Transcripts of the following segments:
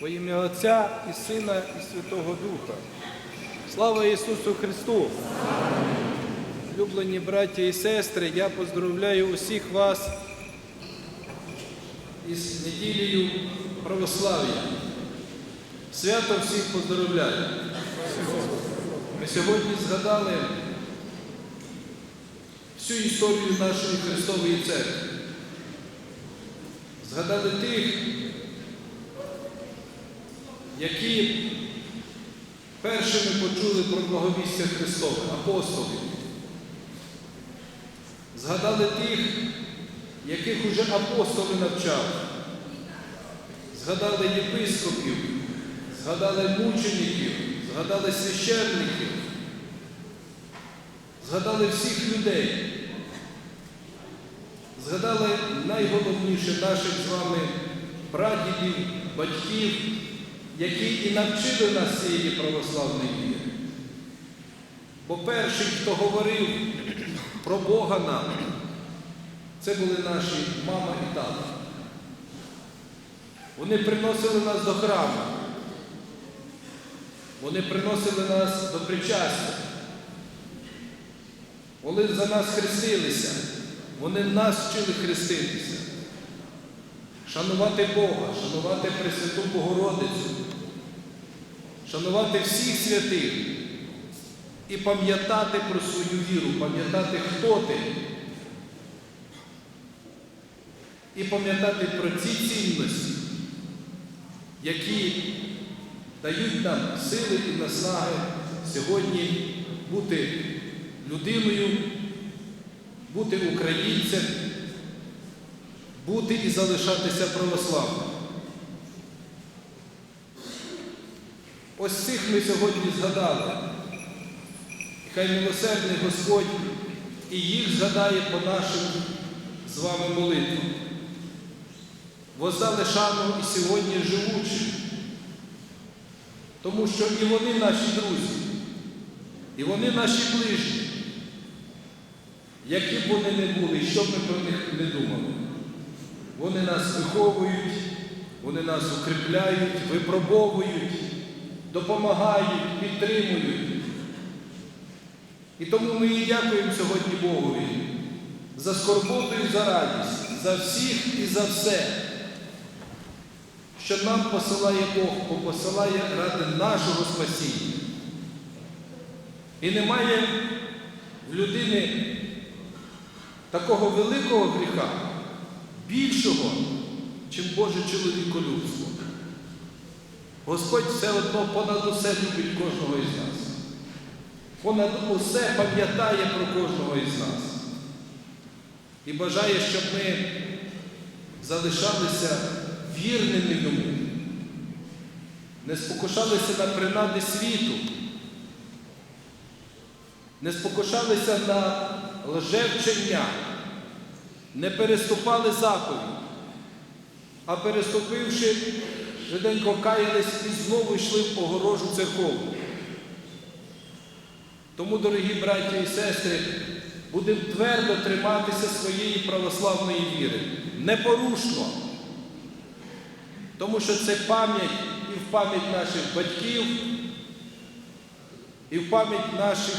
Во ім'я Отця і Сина, і Святого Духа. Слава Ісусу Христу! Люблені браття і сестри, я поздравляю усіх вас із неділею православ'я. Свято всіх поздравляю. Ми сьогодні згадали всю історію нашої Христової церкви. Згадали тих, які першими почули про благовістя Христове, апостолів. Згадали тих, яких уже апостоли навчали. Згадали єпископів, згадали мучеників, згадали священників, згадали всіх людей. Згадали найголовніше наших з вами прадідів, батьків, які і навчили нас цієї православної віри. Бо перший, хто говорив про Бога нам, це були наші мама і тато. Вони приносили нас до храму. Вони приносили нас до причастя. Вони за нас хрестилися. Вони нас вчили хреститися. Шанувати Бога, шанувати Пресвяту Богородицю, шанувати всіх святих і пам'ятати про свою віру, пам'ятати, хто ти. І пам'ятати про ці цінності, які дають нам сили і наснаги сьогодні бути людиною, бути українцем, бути і залишатися православним. Ось цих ми сьогодні згадали. І хай милосердний Господь і їх згадає по нашим з вами молитвам. Воздали шану і сьогодні живучим, тому що і вони наші друзі, і вони наші ближні, які б вони не були, що б ми про них не думали. Вони нас виховують, вони нас укріпляють, випробовують, допомагають, підтримують. І тому ми і дякуємо сьогодні Богові за скорботу і за радість, за всіх і за все, що нам посилає Бог, бо посилає ради нашого спасіння. І немає в людини такого великого гріха, більшого, чим Боже чоловіколюбство. Господь все одно понад усе любить кожного із нас. Понад усе пам'ятає про кожного із нас. І бажає, щоб ми залишалися вірними йому, не спокушалися на принади світу, не спокушалися на лжевчення, не переступали заповідь, а переступивши, швиденько каялись і знову йшли в огорожу церковну. Тому, дорогі браті і сестри, будемо твердо триматися своєї православної віри, непорушно, тому що це пам'ять і в пам'ять наших батьків, і в пам'ять наших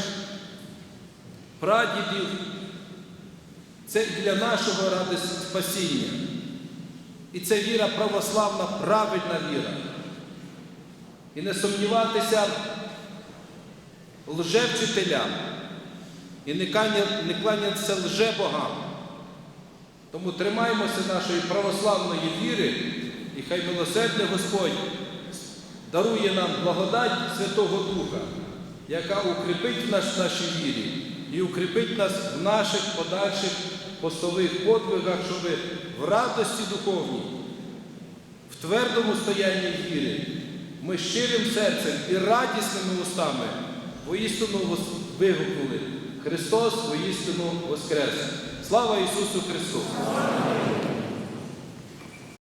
прадідів. Це для нашого ради спасіння. І це віра православна, правильна віра. І не сумніватися лжевчителям і не кланятися лжебогам. Тому тримаємося нашої православної віри, і хай милосердний Господь дарує нам благодать Святого Духа, яка укріпить нас в нашій вірі і укріпить нас в наших подальших постових подвигах, щоб в радості духовній, в твердому стоянні віри, ми щирим серцем і радісними устами воістину вигукнули Христос воістину Воскрес! Слава Ісусу Христу!